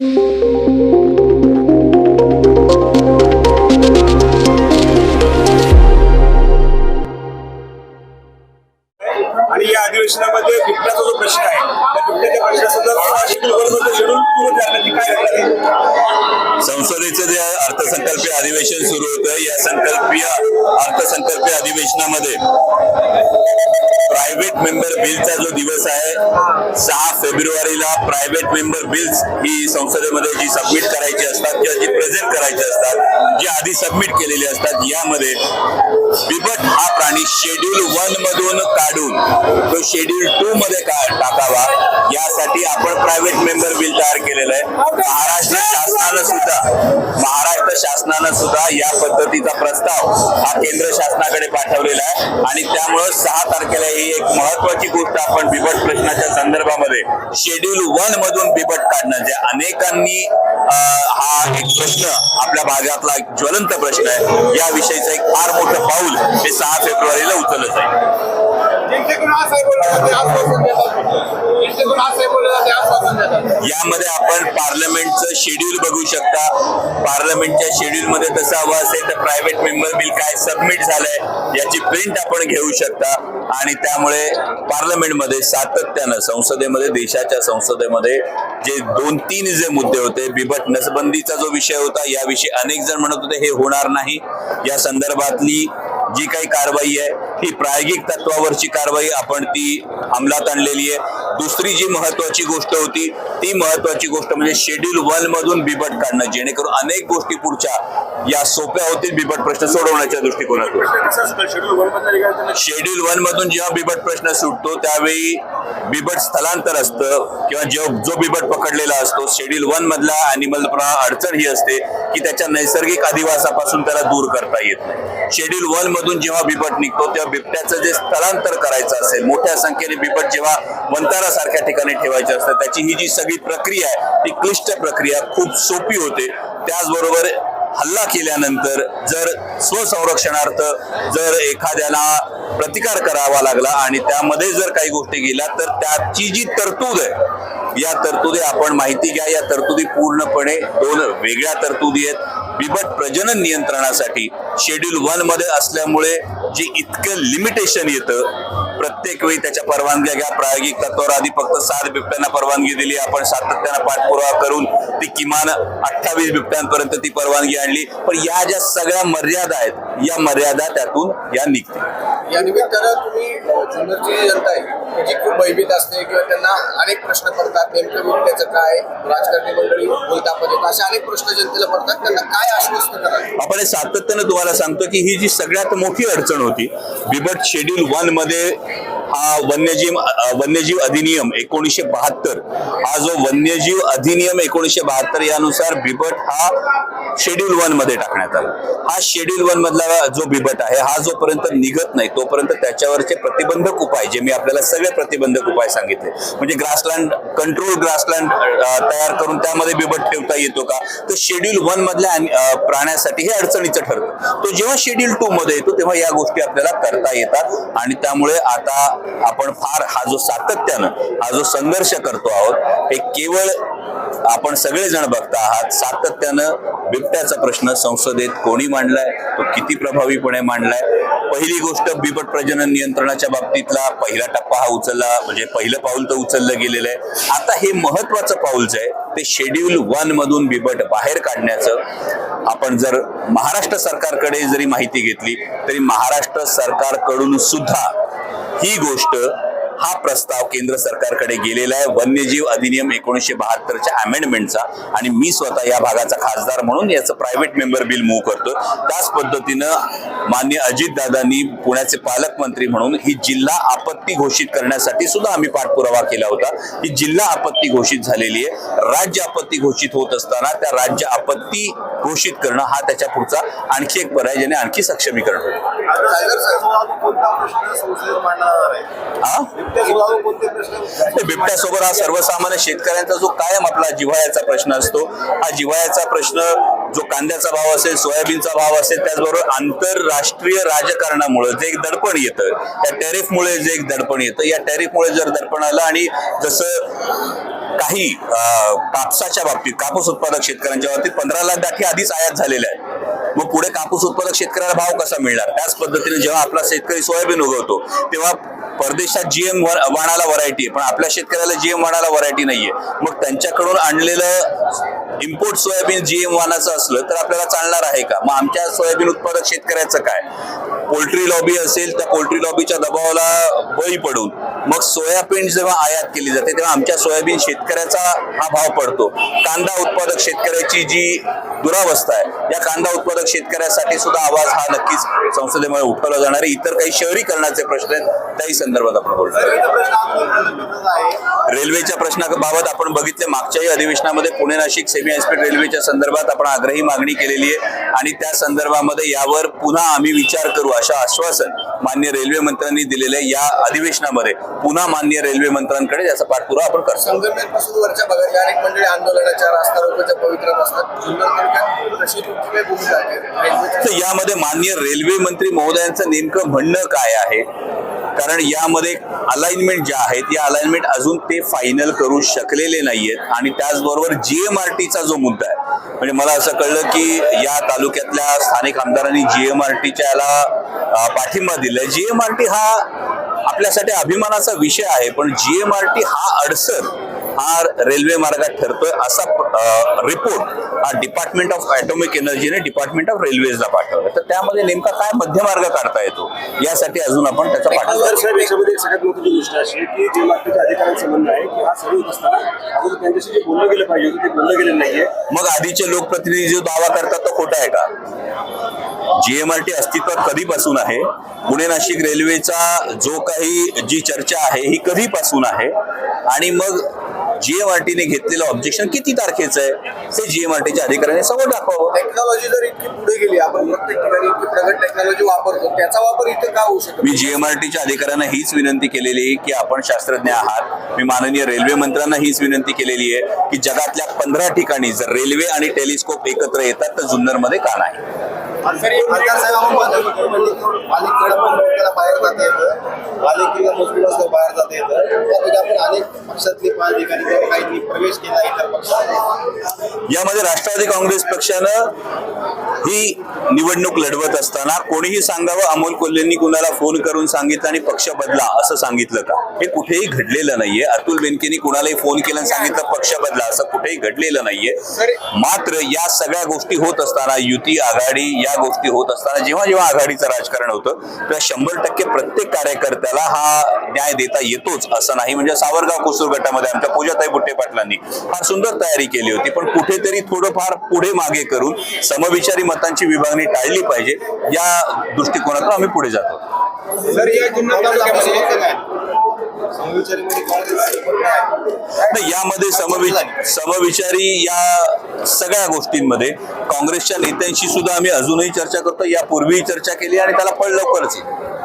आणि या अधिवेशनामध्ये बिबट्याचा जो प्रश्न आहे त्या बिबट्याच्या प्रश्नासंदर्भात संसदेचं जे अर्थसंकल्पीय अधिवेशन सुरू होतं या संकल्पीय अर्थसंकल्पीय अधिवेशनामध्ये प्रायव्हेट मेंबर बिलचा जो दिवस आहे सहा फेब्रुवारीला प्रायव्हेट मेंबर बिल्स ही संसदेमध्ये जी सबमिट करायची असतात किंवा जी प्रेझेंट करायची असतात जी आधी सबमिट केलेली असतात यामध्ये बिबट हा प्राणी शेड्यूल वन मधून काढून तो शेड्यूल टू मध्ये टाकावा यासाठी आपण प्रायव्हेट मेंबर बिल तयार केलेलं आहे. महाराष्ट्र शासनानं सुद्धा महाराष्ट्र शासनानं सुद्धा या पद्धतीचा प्रस्ताव हा केंद्र शासनाकडे पाठवलेला आहे. आणि त्यामुळं सहा तारखेला ही एक महत्वाची गोष्ट आपण बिबट प्रश्नाच्या संदर्भामध्ये शेड्यूल वन मधून बिबट काढणं जे अनेकांनी हा एक प्रश्न आपल्या भागातला एक ज्वलंत प्रश्न आहे. या विषयीचं एक फार मोठं पाऊल हे सहा फेब्रुवारीला उचललं जाईल. यामध्ये आपण पार्लमेंटचं शेड्यूल बघू शकता. पार्लमेंटच्या शेड्यूल मध्ये तसं हवं असेल तर प्रायव्हेट मेंबर बिल काय सबमिट झालंय याची प्रिंट आपण घेऊ शकता. आणि त्यामुळे पार्लमेंटमध्ये सातत्यानं संसदेमध्ये देशाच्या संसदेमध्ये जे दोन तीन जे मुद्दे होते बिबट नसबंदीचा जो विषय होता याविषयी अनेक जण म्हणत होते हे होणार नाही. या संदर्भातली जी काही कारवाई आहे ही प्रायोगिक तत्वावरची कारवाई आपण ती अंमलात आणलेली आहे. दुसरी जी महत्वाची गोष्ट होती ती महत्वाची गोष्ट म्हणजे शेड्यूल वन मधून बिबट काढणं जेणेकरून अनेक गोष्टी पुढच्या या सोप्या होतील बिबट प्रश्न सोडवण्याच्या दृष्टिकोनातून. शेड्यूल वन मधून जेव्हा बिबट प्रश्न सुटतो त्यावेळी बिबट स्थलांतर असतं किंवा जो जो बिबट पकडलेला असतो शेड्यूल वन मधला अॅनिमल अडचण ही असते की त्याच्या नैसर्गिक अधिवासापासून त्याला दूर करता येत नाही. शेड्यूल वन मधून जेव्हा बिबट निघतो तेव्हा बिबट्याचं जे स्थलांतर करायचं असेल मोठ्या संख्येने बिबट जेव्हा वनता बाजारासारख्या ठिकाणी ठेवायचे असतात त्याची ही जी सगळी प्रक्रिया आहे ती क्लिष्ट प्रक्रिया खूप सोपी होते. त्याचबरोबर हल्ला केल्यानंतर जर स्वसंरक्षणार्थ जर एखाद्याला प्रतिकार करावा लागला आणि त्यामध्ये जर काही गोष्टी गेल्या तर त्याची जी तरतूद आहे या तरतुदी आपण माहिती घ्या. या तरतुदी पूर्णपणे दोन वेगळ्या तरतुदी आहेत. बिबट प्रजनन नियंत्रणासाठी शेड्यूल वनमध्ये असल्यामुळे जे इतकं लिमिटेशन येतं प्रत्येक वेळी त्याच्या परवानग्या घ्या. प्रायोगिक तत्वावर आधी फक्त सात बिबट्यांना परवानगी दिली. आपण सातत्यानं पाठपुरावा करून ती किमान अठ्ठावीस बिबट्यांपर्यंत ती परवानगी आणली. पण या ज्या सगळ्या मर्यादा आहेत या मर्यादा त्यातून या निघतील. या निमित्तानं तुम्ही जुन्नरची जनता आहे जी खूप भयभीत असते किंवा त्यांना अनेक प्रश्न पडतात नेमकं विकण्याचं काय राजकारणी मंडळी बोलतामध्ये असे अनेक प्रश्न जनतेला पडतात. त्यांना काय आश्वस्त करायचं? आपण हे सातत्यानं तुम्हाला सांगतो की ही जी सगळ्यात मोठी अडचण होती बिबट शेड्यूल वनमध्ये हा वन्यजीव वन्यजीव अधिनियम एकोणीसशे बहात्तर. हा जो वन्यजीव अधिनियम एकोणीसशे बहात्तर यानुसार बिबट हा शेड्यूल वनमध्ये टाकण्यात आला. हा शेड्यूल वन मधला जो बिबट आहे हा जोपर्यंत निघत नाही तोपर्यंत त्याच्यावरचे प्रतिबंधक उपाय जे मी आपल्याला सगळे प्रतिबंधक उपाय सांगितले म्हणजे ग्रासलँड कंट्रोल ग्रासलँड तयार करून त्यामध्ये बिबट ठेवता येतो का? तर शेड्यूल वन मधल्या प्राण्यासाठी हे अडचणीचं ठरतं. तो जेव्हा शेड्यूल टू मध्ये येतो तेव्हा या गोष्टी आपल्याला करता येतात. आणि त्यामुळे आता आपण फार हा जो सातत्यानं हा जो संघर्ष करतो आहोत हे केवळ आपण सगळेजण बघता आहात. सातत्यानं बिबट्याचा प्रश्न संसदेत कोणी मांडलाय? तो किती प्रभावीपणे मांडलाय? पहिली गोष्ट बिबट प्रजनन नियंत्रणाच्या बाबतीतला पहिला टप्पा हा उचलला म्हणजे पहिलं पाऊल तर उचललं गेलेलं आहे. आता हे महत्वाचं पाऊल जे आहे ते शेड्यूल वन मधून बिबट बाहेर काढण्याचं. आपण जर महाराष्ट्र सरकारकडे जरी माहिती घेतली तरी महाराष्ट्र सरकारकडून सुद्धा ही गोष्ट हा प्रस्ताव केंद्र सरकारकडे गेलेला आहे. वन्यजीव अधिनियम एकोणीसशे बहात्तरच्या अमेंडमेंटचा आणि मी स्वतः या भागाचा खासदार म्हणून याचं प्रायव्हेट मेंबर बिल मूव्ह करतो त्याच पद्धतीनं मान्य अजितदादांनी पुण्याचे पालकमंत्री म्हणून ही जिल्हा आपत्ती घोषित करण्यासाठी सुद्धा आम्ही पाठपुरावा केला होता. ही जिल्हा आपत्ती घोषित झालेली आहे. राज्य आपत्ती घोषित होत असताना त्या राज्य आपत्ती घोषित करणं हा त्याच्या पुढचा आणखी एक पर्याय ज्याने आणखी सक्षमीकरण होईल. हा? बिबट्यासोबत हा सर्वसामान्य शेतकऱ्यांचा जो कायम आपला जिव्हाळ्याचा प्रश्न असतो हा जिव्हाळ्याचा प्रश्न जो कांद्याचा भाव असेल सोयाबीनचा भाव असेल त्याचबरोबर आंतरराष्ट्रीय राजकारणामुळे जे एक दडपण येतं या टॅरिफमुळे जे एक दडपण येतं या टॅरिफमुळे जर दडपण आलं आणि जसं काही कापसाच्या बाबतीत कापूस उत्पादक शेतकऱ्यांच्या बाबतीत पंधरा लाख गाठी आधीच आयात झालेल्या आहेत. मग पुढे कापूस उत्पादक शेतकऱ्याला भाव कसा मिळणार? त्याच पद्धतीने जेव्हा आपला शेतकरी सोयाबीन उगवतो तेव्हा परदेशात जीएम वाणाला व्हरायटी आहे. पण आपल्या शेतकऱ्याला जीएम वाणाला व्हरायटी नाहीये. मग त्यांच्याकडून आणलेलं इम्पोर्ट सोयाबीन जीएम वाणाचं असलं तर आपल्याला चालणार आहे का? मग आमच्या सोयाबीन उत्पादक शेतकऱ्याचं काय? पोल्ट्री लॉबी असेल त्या पोल्ट्री लॉबीच्या दबावाला बळी पडून मग सोयाबीन जेव्हा आयात केली जाते तेव्हा आमच्या सोयाबीन शेतकऱ्याचा हा भाव पडतो. कांदा उत्पादक शेतकऱ्याची जी दुरावस्था आहे या कांदा उत्पादक शेतकऱ्यासाठी सुद्धा आवाज हा नक्कीच संसदेमध्ये उठवला जाणार आहे. इतर काही शहरीकरणाचे प्रश्न आहेत त्याही संदर्भात आपण बोलणार रेल्वेच्या प्रश्नाबाबत आपण बघितले मागच्याही अधिवेशनामध्ये पुणे नाशिक सेमी हायस्पीड रेल्वेच्या संदर्भात आपण आग्रही मागणी केलेली आहे. आणि त्या संदर्भामध्ये यावर पुन्हा आम्ही विचार करू अशा आश्वासन मान्य रेल्वे मंत्र्यांनी दिलेले या अधिवेशनामध्ये पुन्हा मान्य रेल्वे मंत्र्यांकडे याचा पाठपुरावा आपण करतो. वरच्या भागातल्या अनेक मंडळी आंदोलनाच्या रास्ता रोकोच्या पवित्रात असतात तर यामध्ये मान्य रेल्वे मंत्री महोदयांचं नेमकं म्हणणं काय आहे? कारण यामध्ये अलाइनमेंट ज्या आहेत या अलाइनमेंट अजून ते फायनल करू शकलेले नाहीयेत. आणि त्याचबरोबर जीएमआरटीचा जो मुद्दा आहे म्हणजे मला असं कळलं की या तालुक्यातल्या स्थानिक आमदारांनी जीएमआरटीच्या याला पाठिंबा दिलाय. जीएमआरटी हा आपल्यासाठी अभिमानाचा विषय आहे पण जीएमआरटी हा अडसर हा रेल्वे मार्गात ठरतोय असा रिपोर्ट हा डिपार्टमेंट ऑफ ॲटॉमिक एनर्जीने डिपार्टमेंट ऑफ रेल्वेजला पाठवला तर त्यामध्ये नेमका काय मध्यमार्ग काढता येतो यासाठी अजून आपण त्याचा याच्यामध्ये एक सगळ्यात मोठी गोष्ट अशी की जे अधिकाऱ्यांचं म्हणणं आहे की हा सर्व असताना अगोदर त्यांच्याशी जे बोललं गेलं पाहिजे ते बोललं गेलं नाहीये. मग आधीचे लोकप्रतिनिधी जो दावा करतात तो खोटा आहे का? जीएमआरटी अस्तित्वात कधीपासून आहे? पुणे नाशिक रेल्वेचा जो काही जी चर्चा आहे ही कधीपासून आहे? आणि मग जीएमआरटीने घेतलेलं ऑब्जेक्शन किती तारखेचं आहे? ते जीएमआरटीच्या अधिकाऱ्याने समोर दाखवावं. टेक्नॉलॉजी जर इतकी पुढे गेली आपण प्रत्येक ठिकाणी प्रगत टेक्नॉलॉजी वापरतो त्याचा वापर इथे का होऊ शकतो मी जीएमआरटीच्या अधिकाऱ्यांना हीच विनंती केलेली आहे की आपण शास्त्रज्ञ आहात. मी माननीय रेल्वे मंत्र्यांना हीच विनंती केलेली आहे की जगातल्या पंधरा ठिकाणी जर रेल्वे आणि टेलिस्कोप एकत्र येतात तर जुन्नरमध्ये का नाही? तरी खासदार साहेब त्याला बाहेर जाता येतं. मुस्लिम असलं बाहेर जाता येतं. त्या ठिकाणी आपण अनेक पक्षातले किंवा काही प्रवेश केला इतर पक्षात यामध्ये राष्ट्रवादी काँग्रेस पक्षानं ही निवडणूक लढवत असताना कोणीही सांगावं अमोल कोल्हेंनी कुणाला फोन करून सांगितलं आणि पक्ष बदला असं सांगितलं का? हे कुठेही घडलेलं नाहीये. अतुल बेनकेनी कुणालाही फोन केला आणि सांगितलं पक्ष बदला असं कुठेही घडलेलं नाहीये. मात्र या सगळ्या गोष्टी होत असताना युती आघाडी या गोष्टी होत असताना जेव्हा जेव्हा आघाडीचं राजकारण होतं तेव्हा शंभर टक्के प्रत्येक कार्यकर्त्याला हा न्याय देता येतोच असं नाही. म्हणजे सावरगाव कुसूर गटामध्ये आमच्या पूजाताई बुट्टे पाटलांनी फार सुंदर तयारी केली होती. पण कुठेतरी थोडंफार पुढे मागे करून समविचारी मतांची विभागणी टाळली पाहिजे. या दृष्टिकोनातून आम्ही पुढे जातो. सर या यामध्ये समवि समविचारी या सगळ्या गोष्टींमध्ये काँग्रेसच्या नेत्यांशी सुद्धा आम्ही अजूनही चर्चा करतो. यापूर्वीही चर्चा केली आणि त्याला फळ लवकरच येईल.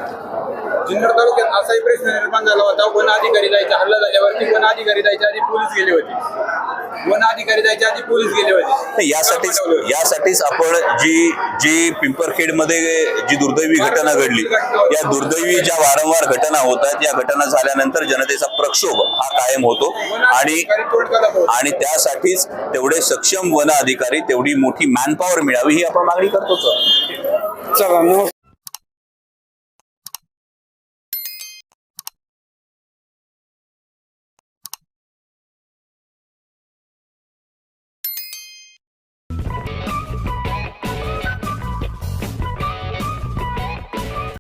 जुन्नर तालुक्यात असाही प्रश्न निर्माण झाला होता. वन अधिकारी जायचा हल्ला झाल्यावरती वन अधिकारी जायच्या आधी पोलीस गेले होते. वन अधिकारी जायच्या आधी पोलीस गेले होते. नाही, यासाठीच यासाठीच आपण जी जी पिंपरखेडमध्ये जी दुर्दैवी घटना घडली या दुर्दैवी ज्या वारंवार घटना होतात या घटना झाल्यानंतर जनतेचा प्रक्षोभ हा कायम होतो. आणि आणि त्यासाठीच तेवढे सक्षम वन अधिकारी तेवढी मोठी मॅनपॉवर मिळावी ही आपण मागणी करतोच. चला नमस्कार.